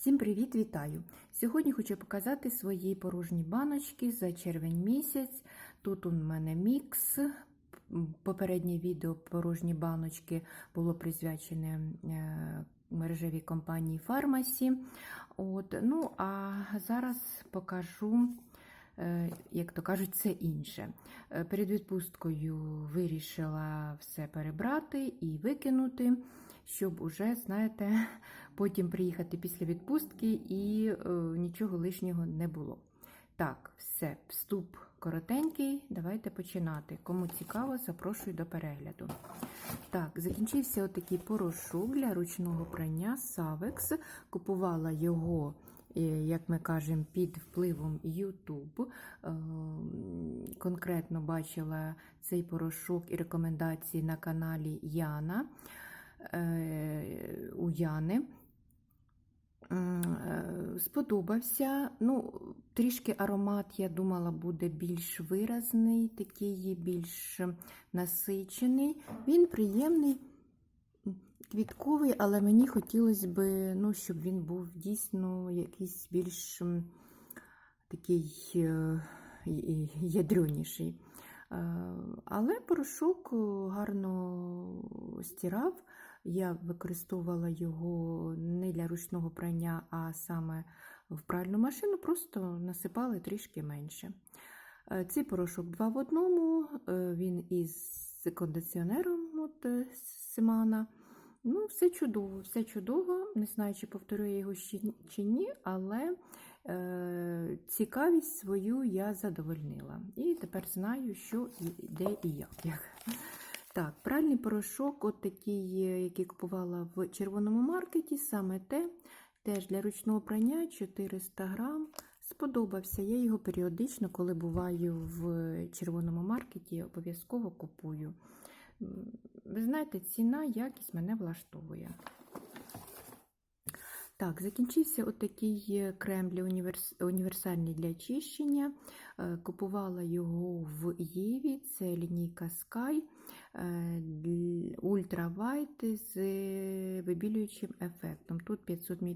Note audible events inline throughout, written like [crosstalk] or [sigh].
Всім привіт, вітаю! Сьогодні хочу показати свої порожні баночки за червень місяць. Тут у мене мікс. Попереднє відео порожні баночки було присвячене е, мережевій компанії Фармасі. От, ну, а зараз покажу, е, як то кажуть, це інше. Е, Перед відпусткою вирішила все перебрати і викинути, щоб уже, знаєте, [laughs] потім приїхати після відпустки і е, нічого лишнього не було. Так, все, вступ коротенький. Давайте починати. Кому цікаво, запрошую до перегляду. Так, закінчився отакий порошок для ручного прання Savex. Купувала його, е, як ми кажемо, під впливом YouTube. Е, Конкретно бачила цей порошок і рекомендації на каналі Яна у Яни. Е, Сподобався. Ну, трішки аромат, я думала, буде більш виразний, такий більш насичений. Він приємний, квітковий, але мені хотілося б, ну, щоб він був дійсно якийсь більш такий е. Е, Але порошок е, гарно стирав. Я використовувала його не для ручного прання, а саме в пральну машину, просто насипали трішки менше. Е, Цей порошок два в одному, е, він із кондиціонером от, е, Семана. Ну, все чудово, все чудово. Не знаю, чи повторю я його чи ні, але е, цікавість свою я задовольнила. І тепер знаю, що і де і як. Так, пральний порошок, от такий, е, який купувала в червоному маркеті, саме те, теж для ручного прання 400 грам. Сподобався. Я його періодично, коли буваю в червоному маркеті, обов'язково купую. Ви знаєте, ціна, якість мене влаштовує. Так, закінчився отакий е, крем універсальний для очищення. Е, Купувала його в Єві, це лінійка Sky е, Ультра White з е, вибілюючим ефектом. Тут 500 мл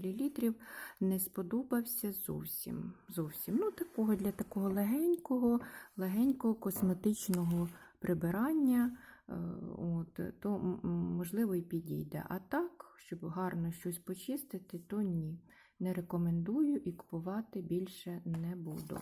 не сподобався зовсім. зовсім. Ну, такого Для такого легенького, легенького косметичного прибирання. Е, От, то м, м, можливо і підійде. А так, щоб гарно щось почистити, то ні. Не рекомендую і купувати більше не буду.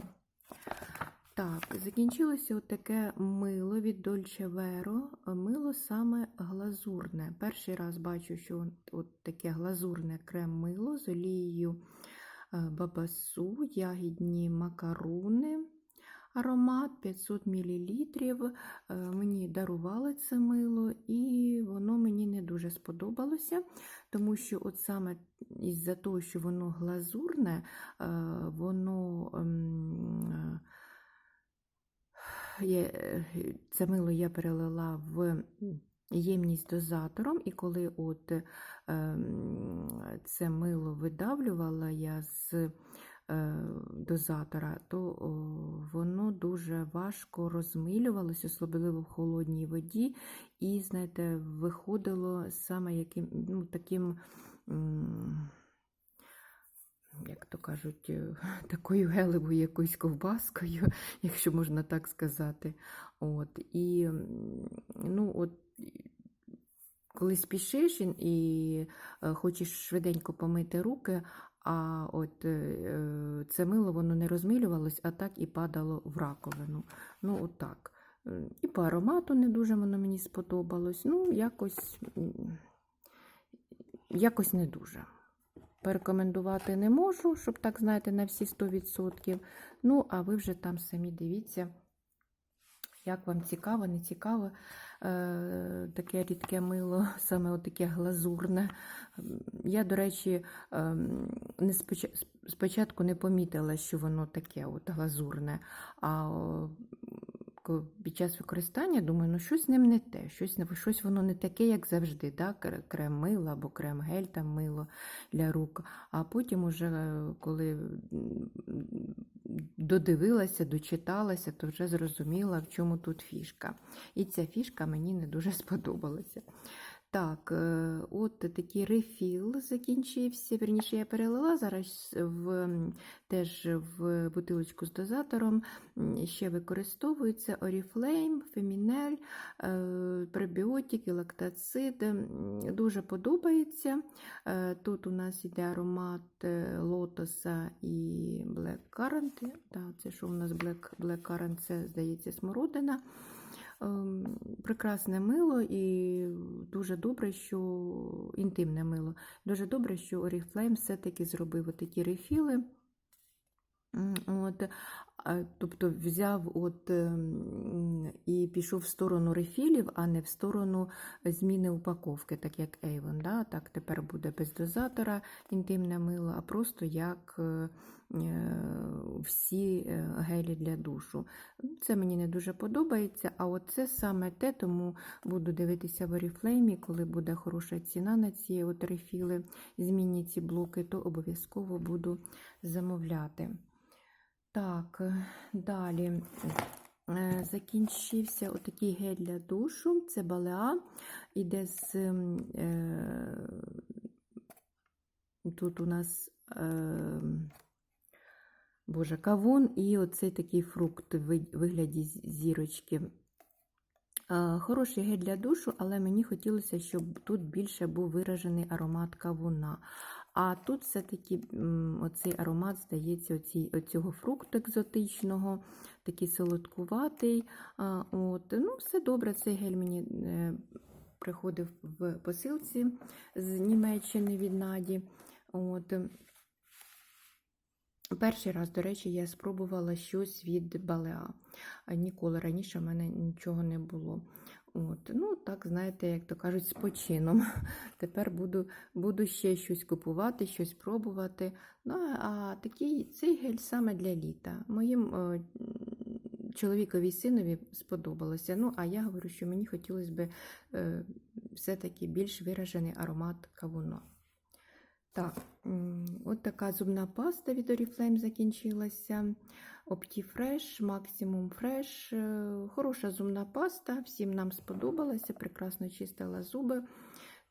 Так, закінчилося таке мило від Dolce Vero. Мило саме глазурне. Перший раз бачу, що от таке глазурне крем-мило з олією е, бабасу, ягідні макаруни. Аромат 500 мл. Мені дарували це мило, і воно мені не дуже сподобалося, тому що от саме із-за того, що воно глазурне, е, воно ем, е, е, це мило я перелила в ємність дозатором, і коли от ем, це мило видавлювала я з е, дозатора, то воно дуже важко розмилювалося, особливо в холодній воді, і, знаєте, виходило саме яким, ну, таким. Як то кажуть, е, [laughs] такою гелевою якоюсь ковбаскою, [laughs] якщо можна так сказати. От, і, ну, от, коли спішиш і, і е, хочеш швиденько помити руки, а от е, це мило воно не розмилювалось, а так і падало в раковину. Ну, от так. Е, І по аромату не дуже воно мені сподобалось. Ну, якось, якось не дуже. Порекомендувати не можу, щоб так, знаєте, на всі 100%. Ну, а ви вже там самі дивіться, як вам цікаво, не цікаво. Е, таке рідке мило, [laughs] саме таке глазурне. Я, до речі, ем, не споч- спочатку не помітила, що воно таке от глазурне. А під час використання думаю, ну щось з ним не те, щось, щось воно не таке, як завжди. Да? Крем мило або крем-гель там мило для рук. А потім, уже, е, коли додивилася, дочиталася, то вже зрозуміла, в чому тут фішка. І ця фішка мені не дуже [laughs] сподобалася. Так, е, от такий рефіл закінчився. Вірніше, я перелила зараз в, теж в бутилочку з дозатором. Ще використовується Oriflame, Фемінель, е, пребіотики, лактацид. Дуже подобається. Е, Тут у нас йде аромат е, лотоса і Currant. Так, це що у нас Black це, здається, смородина. Ем, Прекрасне мило і дуже добре, що інтимне мило. Дуже добре, що Oriflame все-таки зробив такі рефіли. От, тобто взяв от, ем, і пішов в сторону рефілів, а не в сторону зміни упаковки, так як Avon. Да? Так тепер буде без дозатора інтимне мило, а просто як е, е, всі е, гелі для душу. Це мені не дуже подобається, а от це саме те, тому буду дивитися в Oriflame, коли буде хороша ціна на ці от рефіли, змінні ці блоки, то обов'язково буду замовляти. Так, е, далі е, закінчився отакий гель для душу. Це балеа. Іде з е, тут у нас боже, кавун і оцей такий фрукт в вигляді зірочки. Хороший гель для душу, але мені хотілося, щоб тут більше був виражений аромат кавуна. А тут все-таки оцей аромат, здається, оці, оцього фрукту екзотичного, такий солодкуватий. От. Ну, все добре, цей гель мені е, приходив в посилці з Німеччини від Наді. От. Перший раз, до речі, я спробувала щось від Балеа. Ніколи раніше в мене нічого не було. От. Ну, так, знаєте, як то кажуть, з почином. [laughs] Тепер буду, буду ще щось купувати, щось пробувати. Ну, а такий цей гель саме для літа. Моїм е, чоловікові синові сподобалося. Ну, а я говорю, що мені хотілося б е, все-таки більш виражений аромат кавуна. Так, от така зубна паста від Oriflame закінчилася. Optifresh, Maximum Fresh. Е, Хороша зубна паста, всім нам сподобалася, прекрасно чистила зуби.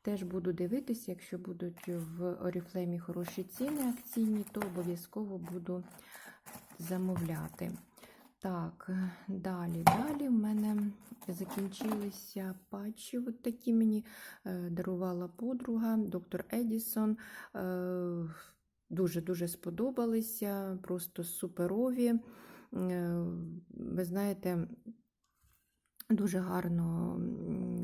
Теж буду дивитися, якщо будуть в Oriflame хороші ціни акційні, то обов'язково буду замовляти. Так, е, далі, далі в мене закінчилися патчі. От такі мені е, дарувала подруга, доктор Едісон. Е, Дуже-дуже сподобалися, просто суперові. Ви знаєте, дуже гарно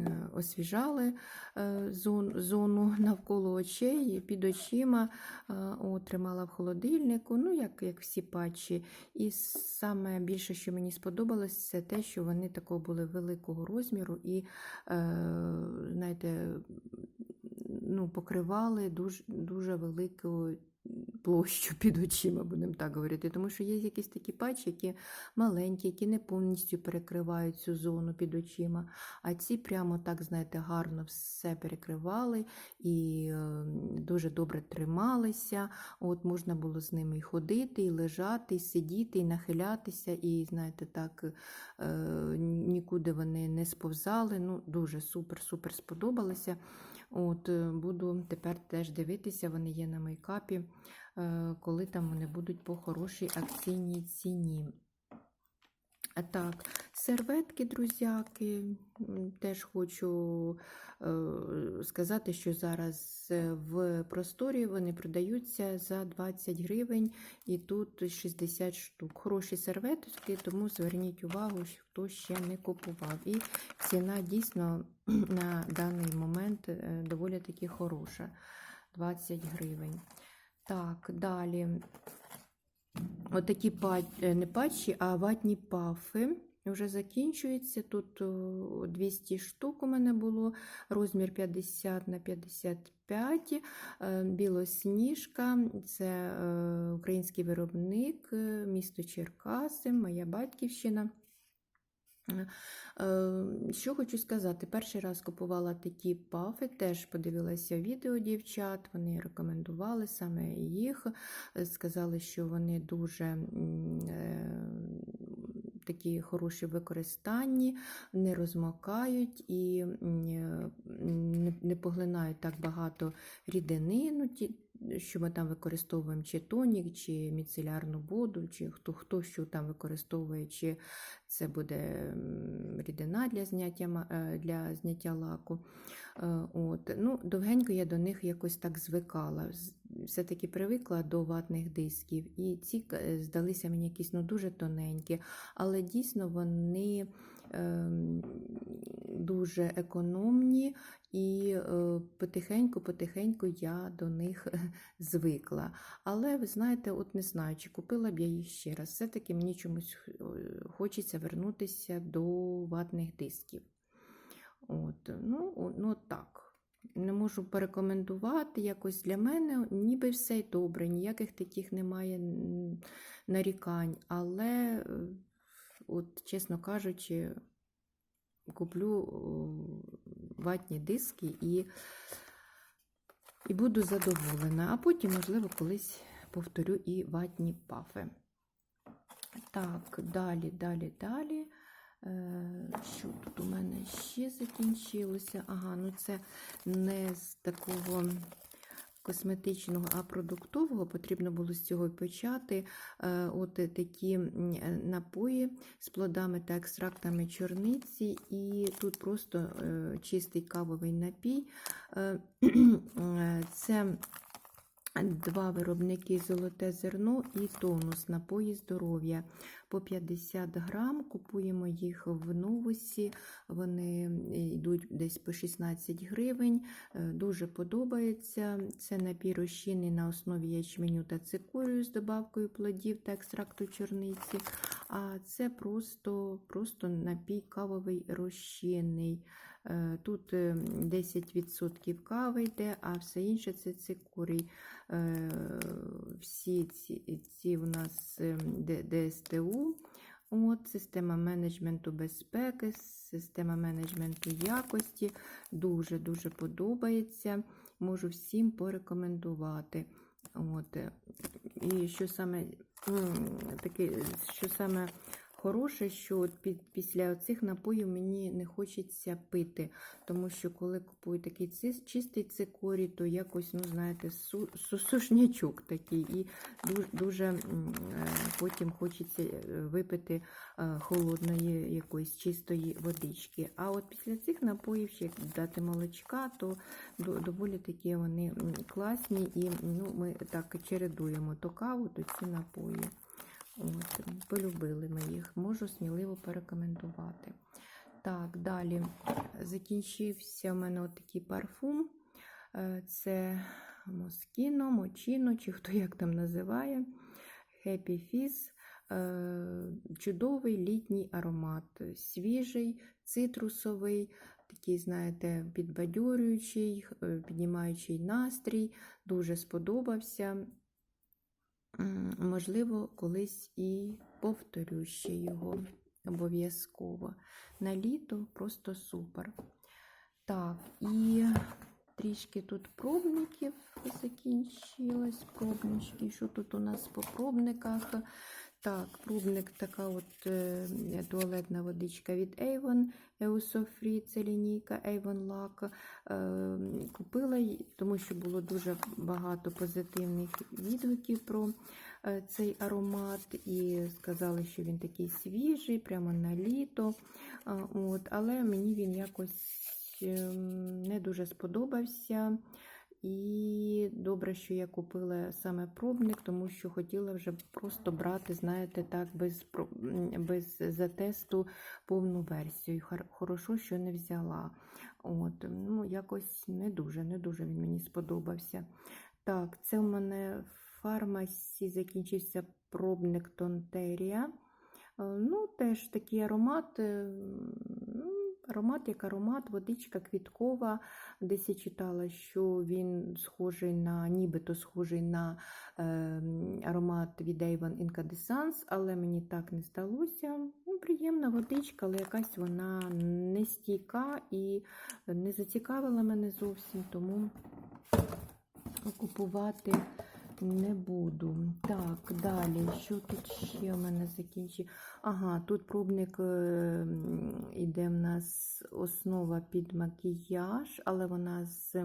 е, освіжали е, зону навколо очей, під очима, е, тримала в холодильнику, ну, як, як всі патчі. І саме більше, що мені сподобалось, це те, що вони такого були великого розміру і, знаєте, ну, покривали дуже, дуже велику площу під очима, будемо так говорити. Тому що є якісь такі патчі, які маленькі, які не повністю перекривають цю зону під очима. А ці прямо так, знаєте, гарно все перекривали і е, дуже добре трималися. От Можна було з ними і ходити, і лежати, і сидіти, і нахилятися, і, знаєте, так, е, нікуди вони не сповзали. Ну, Дуже супер-супер сподобалося. От, е, Буду тепер теж дивитися, вони є на мейкапі, е, коли там вони будуть по хорошій акційній ціні. Так, серветки, друзяки, теж хочу е, сказати, що зараз е, в просторі вони продаються за 20 гривень і тут 60 штук. Хороші серветки, тому зверніть увагу, хто ще не купував. І ціна дійсно [clears throat] на даний момент е, доволі таки хороша 20 гривень. Так, далі. Отакі пат... не патчі, а ватні пафи. Вже закінчується. Тут 200 штук у мене було, розмір 50 на 55, е, білосніжка, це е, український виробник, е, місто Черкаси, моя батьківщина. Е, Що хочу сказати, перший раз купувала такі пафи, теж подивилася відео дівчат, вони рекомендували саме їх, е, сказали, що вони дуже е, такі хороші використанні, не розмокають і е, не, поглинають так багато рідини, ну, що ми там використовуємо, чи тонік, чи міцелярну воду, чи хто, хто що там використовує, чи це буде рідина для зняття, е, для зняття лаку. Е, От. Ну, довгенько я до них якось так звикала. Все-таки привикла до ватних дисків, і ці е, здалися мені якісь ну, дуже тоненькі, але дійсно вони ем, дуже економні, і потихеньку-потихеньку я до них [laughs] звикла. Але ви знаєте, от не знаю, чи купила б я їх ще раз. Все-таки мені чомусь е, хочеться вернутися до ватних дисків. От, ну, ну так. Не можу порекомендувати якось для мене, ніби все й добре, ніяких таких немає нарікань. Але, е, от, чесно кажучи, куплю ватні диски і, і буду задоволена. А потім, можливо, колись повторю і ватні пафи. Так, далі, далі, далі. Е, Що тут у мене ще закінчилося? Ага, ну це не з такого косметичного, а продуктового. Потрібно було з цього почати. Е, От такі е, напої з плодами та екстрактами чорниці, і тут просто е, чистий кавовий напій. Е, [clears throat] е, Це Два виробники золоте зерно і тонус напої здоров'я по 50 грам. Купуємо їх в новусі. Вони йдуть десь по 16 гривень. Е, Дуже подобається. Це напій розчинний на основі ячменю та цикорію з добавкою плодів та екстракту чорниці. А це просто, просто напій кавовий розчинний. Е, Тут е, 10% кави йде, а все інше це цикорій. Е, Всі ці, ці у нас е, ДСТУ, от, система менеджменту безпеки, система менеджменту якості. Дуже-дуже подобається. Можу всім порекомендувати. От. е, І що саме, таке, що саме хороше, що от після цих напоїв мені не хочеться пити, тому що коли купую такий ци- чистий цикорій, то якось, ну знаєте, су, су- сушнячок такий, і дуже, дуже потім хочеться е, випити е, холодної якоїсь чистої водички. А от після цих напоїв, ще дати молочка, то доволі такі вони класні, і ну, ми так чередуємо то каву, то ці напої. От, полюбили ми їх, можу сміливо порекомендувати. Так, далі закінчився в мене такий парфум. Е, Це Москіно, Мочіно, чи хто як там називає. Happy Fizz. Е, Чудовий літній аромат. Свіжий, цитрусовий, такий, знаєте, підбадьорюючий, е, піднімаючий настрій. Дуже сподобався. Можливо, колись і повторю ще його обов'язково. На літо просто супер. Так, і трішки тут пробників закінчилось. Пробнички. Що тут у нас по пробниках? Так, пробник така от е, туалетна водичка від Avon, Eusofree, це лінійка Avon Lac. Е, купила, тому що було дуже багато позитивних відгуків про е, цей аромат, і сказали, що він такий свіжий, прямо на літо. От, але мені він якось ем, не дуже сподобався. І добре, що я купила саме пробник, тому що хотіла вже просто брати, знаєте, так, без, без затесту повну версію. Хорошо, що не взяла. От, ну, якось не дуже, не дуже він мені сподобався. Так, це у мене в фармасі закінчився пробник Тонтерія. Е, Ну, теж такий аромат. Аромат як аромат, водичка квіткова. Десь я читала, що він схожий на, нібито схожий на е, аромат від Avon Incandescence, але мені так не здалося. Ну, приємна водичка, але якась вона не стійка і не зацікавила мене зовсім, тому купувати не буду. Так, далі, що тут ще в мене закінчив? Ага, тут пробник е, іде в нас основа під макіяж, але вона з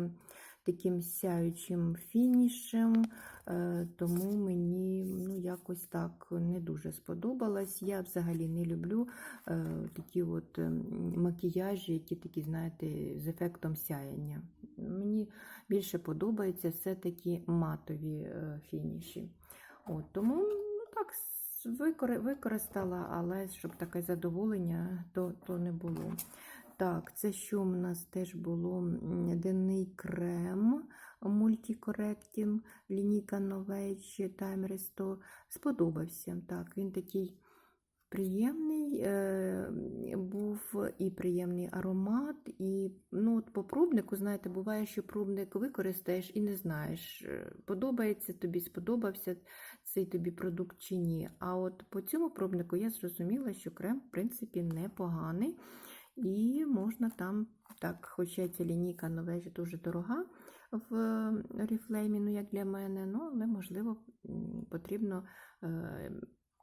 таким сяючим фінішем, е, тому мені ну, якось так не дуже сподобалось. Я взагалі не люблю е, такі от макіяжі, які такі, знаєте, з ефектом сяяння. Мені більше подобаються все-таки матові е, фініші. От, тому ну, так використала, але щоб таке задоволення, то, то не було. Так, це що в нас теж було? Денний крем мультикоректін, лінійка Novage Time Resto. Сподобався. Так, він такий приємний е, був і приємний аромат. І ну, от по пробнику, знаєте, буває, що пробник використаєш і не знаєш, е, подобається тобі, сподобався цей тобі продукт чи ні. А от по цьому пробнику я зрозуміла, що крем, в принципі, непоганий. І можна там, так, хоча ця лінійка новежі дуже дорога в Oriflame, ну як для мене, ну, але можливо потрібно е,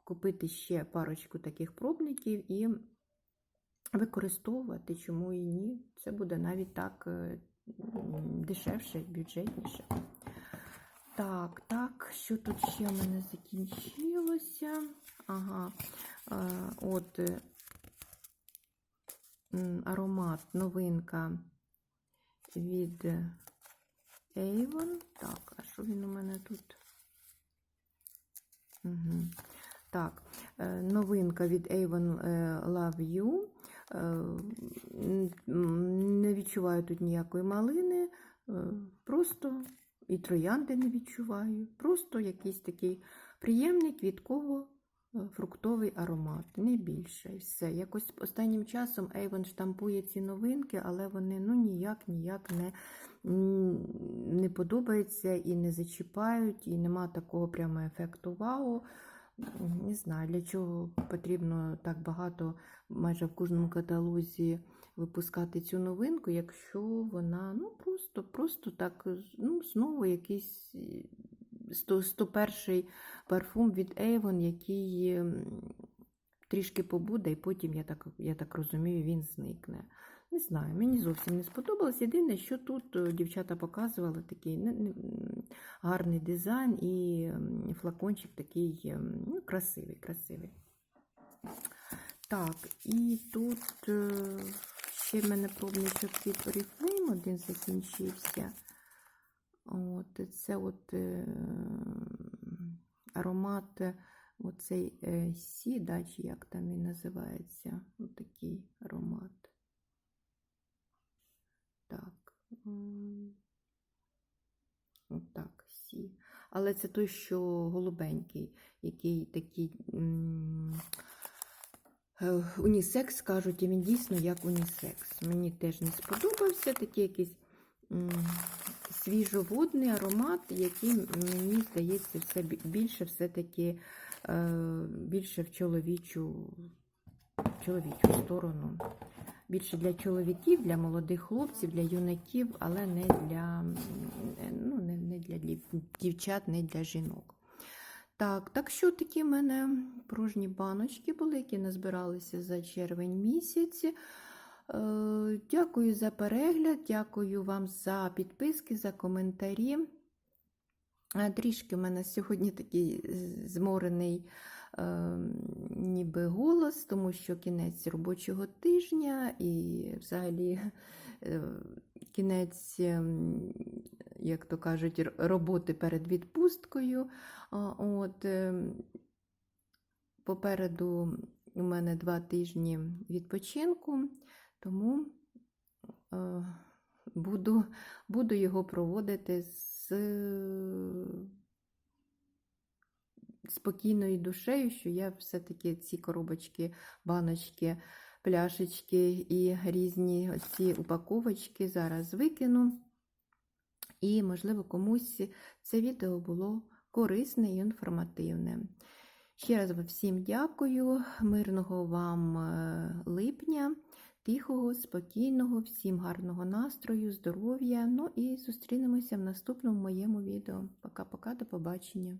купити ще парочку таких пробників і використовувати, чому і ні. Це буде навіть так е, дешевше, бюджетніше. Так, так, що тут ще в мене закінчилося? Ага, е, от е, аромат, новинка від Avon. Так, а що він у мене тут? Угу. Так, е, новинка від Avon е, Love You. Е, Не відчуваю тут ніякої малини, просто і троянди не відчуваю. Просто якийсь такий приємний квітково-фруктовий аромат, не більше. І все. Якось останнім часом Avon штампує ці новинки, але вони ну, ніяк ніяк не, не подобаються і не зачіпають, і нема такого прямо ефекту вау. Не знаю, для чого потрібно так багато майже в кожному каталозі випускати цю новинку, якщо вона ну, просто, просто так, ну, знову якийсь е, 100 101 парфум від Avon, який трішки побуде, і потім, я так, я так розумію, він зникне. Не знаю, мені зовсім не сподобалось. Єдине, що тут е, дівчата показували такий гарний дизайн і флакончик такий ем, ну, красивий, красивий. Так, і тут е, ще в мене пробничок від Oriflame один закінчився. От, це от е, аромат, е, оцей е, Сі, да, чи як там він називається. От такий аромат. Так. м, Отак, Сі. Але це той, що голубенький, який такий. е, Унісекс кажуть, і він дійсно як унісекс. Мені теж не сподобався такий якийсь свіжоводний аромат, який мені здається все більше все-таки е, більше в чоловічу, чоловічу сторону. Більше для чоловіків, для молодих хлопців, для юнаків, але не для, ну, не, не для дівчат, не для жінок. Так, так що такі в мене порожні баночки були, які назбиралися за червень місяць. Е, Дякую за перегляд, дякую вам за підписки, за коментарі. Е, Трішки в мене сьогодні такий зморений ніби голос, тому що кінець робочого тижня і взагалі [laughs] е, кінець, ем, як то кажуть, роботи перед відпусткою. От, ем, попереду у мене два тижні відпочинку, тому е, буду, буду його проводити з спокійною душею, що я все-таки ці коробочки, баночки, пляшечки і різні ці упаковочки зараз викину. І, можливо, комусь це відео було корисне і інформативне. Ще раз всім дякую, мирного вам е, липня, тихого, спокійного, всім гарного настрою, здоров'я. Ну і зустрінемося в наступному моєму відео. Пока-пока, до побачення.